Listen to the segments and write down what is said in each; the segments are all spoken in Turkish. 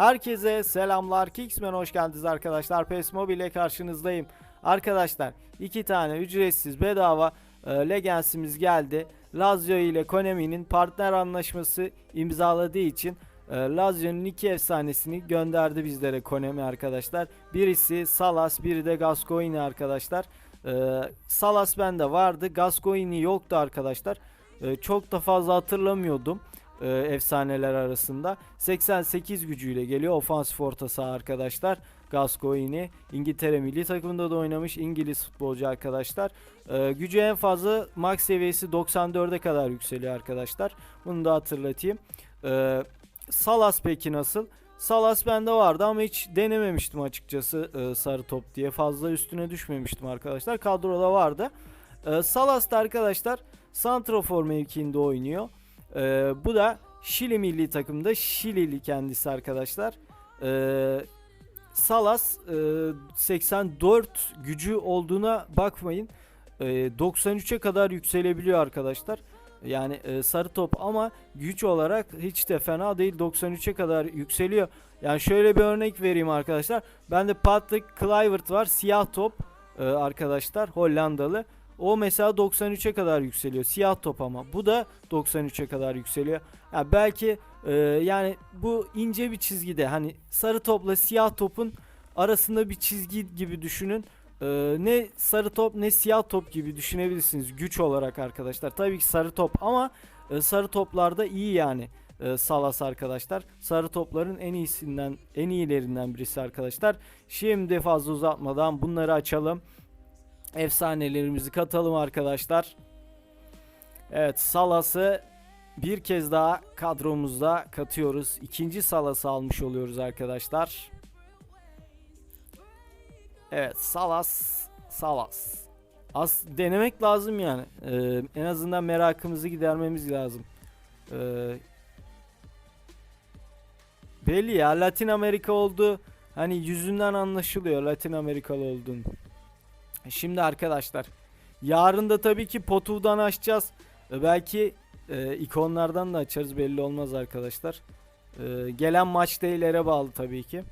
Herkese selamlar. Kicksman hoş geldiniz arkadaşlar. PES Mobile karşınızdayım. Arkadaşlar iki tane ücretsiz bedava e, Legends'imiz geldi. Lazio ile Konami'nin partner anlaşması imzaladığı için e, Lazio'nun iki efsanesini gönderdi bizlere Konami arkadaşlar. Birisi Salas, biri de Gascoigne arkadaşlar. E, Salas bende vardı. Gascoigne yoktu arkadaşlar. E, çok da fazla hatırlamıyordum e, efsaneler arasında. 88 gücüyle geliyor ofansif orta saha arkadaşlar. Gascoigne İngiltere milli takımında da oynamış İngiliz futbolcu arkadaşlar. E, gücü en fazla max seviyesi 94'e kadar yükseliyor arkadaşlar. Bunu da hatırlatayım. E, Salas peki nasıl? Salas bende vardı ama hiç denememiştim açıkçası e, sarı top diye. Fazla üstüne düşmemiştim arkadaşlar. Kadroda vardı. E, Salas da arkadaşlar Santrofor mevkiinde oynuyor. E, bu da Şili milli takımda Şilili kendisi arkadaşlar. E, Salas e, 84 gücü olduğuna bakmayın. E, 93'e kadar yükselebiliyor arkadaşlar. Yani e, sarı top ama güç olarak hiç de fena değil. 93'e kadar yükseliyor. Yani şöyle bir örnek vereyim arkadaşlar. Bende Patrick Kluivert var. Siyah top e, arkadaşlar. Hollandalı. O mesela 93'e kadar yükseliyor. Siyah top ama. Bu da 93'e kadar yükseliyor. Ya belki e, yani bu ince bir çizgide hani sarı topla siyah topun arasında bir çizgi gibi düşünün. Ee, ne sarı top ne siyah top gibi düşünebilirsiniz güç olarak arkadaşlar. Tabii ki sarı top ama e, sarı toplarda iyi yani. e, Salas arkadaşlar. Sarı topların en iyisinden en iyilerinden birisi arkadaşlar. Şimdi fazla uzatmadan bunları açalım. Efsanelerimizi katalım arkadaşlar. Evet Salas'ı bir kez daha kadromuzda katıyoruz. İkinci Salas'ı almış oluyoruz arkadaşlar. Evet Salas Salas. As denemek lazım yani. Ee, en azından merakımızı gidermemiz lazım. Ee, belli ya Latin Amerika oldu. Hani yüzünden anlaşılıyor Latin Amerikalı olduğunu. Şimdi arkadaşlar yarın da tabii ki Potu'dan açacağız. Ee, belki e, ikonlardan da açarız belli olmaz arkadaşlar. Ee, gelen maç değillere bağlı tabii ki.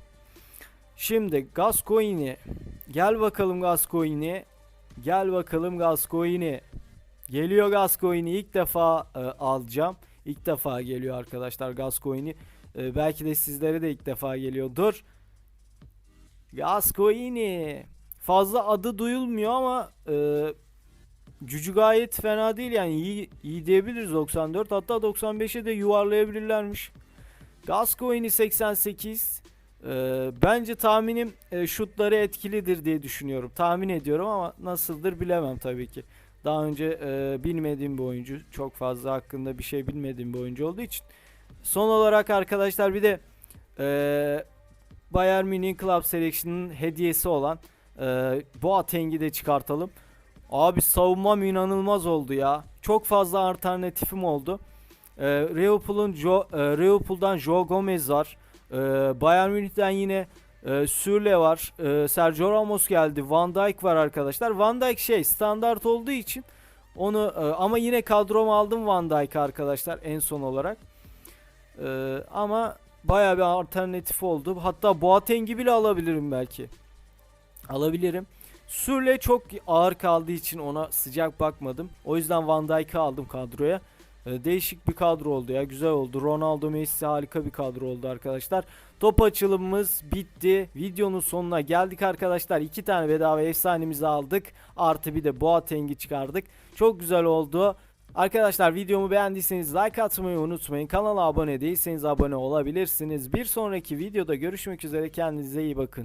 Şimdi Gascoigne. Gel bakalım Gascoigne. Gel bakalım Gascoigne. Geliyor Gascoigne. İlk defa e, alacağım. İlk defa geliyor arkadaşlar Gascoigne. E, belki de sizlere de ilk defa geliyordur. Gascoigne. Fazla adı duyulmuyor ama e, gücü gayet fena değil yani iyi, iyi diyebiliriz 94 hatta 95'e de yuvarlayabilirlermiş. Gascoigne 88 ee, bence tahminim e, şutları etkilidir diye düşünüyorum. Tahmin ediyorum ama nasıldır bilemem tabii ki. Daha önce e, bilmediğim bir oyuncu. Çok fazla hakkında bir şey bilmediğim bir oyuncu olduğu için. Son olarak arkadaşlar bir de e, Bayern Münih Club Selection'ın hediyesi olan e, Boateng'i de çıkartalım. Abi savunmam inanılmaz oldu ya. Çok fazla alternatifim oldu. E, Liverpool'un Jo, e, Liverpool'dan Joe Gomez var. Ee, Bayern Münih'ten yine e, Sürle var. E, Sergio Ramos geldi. Van Dijk var arkadaşlar. Van Dijk şey standart olduğu için onu e, ama yine kadroma aldım Van Dijk'ı arkadaşlar en son olarak. E, ama baya bir alternatif oldu. Hatta Boateng'i bile alabilirim belki. Alabilirim. Sürle çok ağır kaldığı için ona sıcak bakmadım. O yüzden Van Dijk'ı aldım kadroya. Ee, Değişik bir kadro oldu ya güzel oldu. Ronaldo Messi harika bir kadro oldu arkadaşlar. Top açılımımız bitti. Videonun sonuna geldik arkadaşlar. İki tane bedava efsanemizi aldık. Artı bir de Boateng'i çıkardık. Çok güzel oldu. Arkadaşlar videomu beğendiyseniz like atmayı unutmayın. Kanala abone değilseniz abone olabilirsiniz. Bir sonraki videoda görüşmek üzere. Kendinize iyi bakın.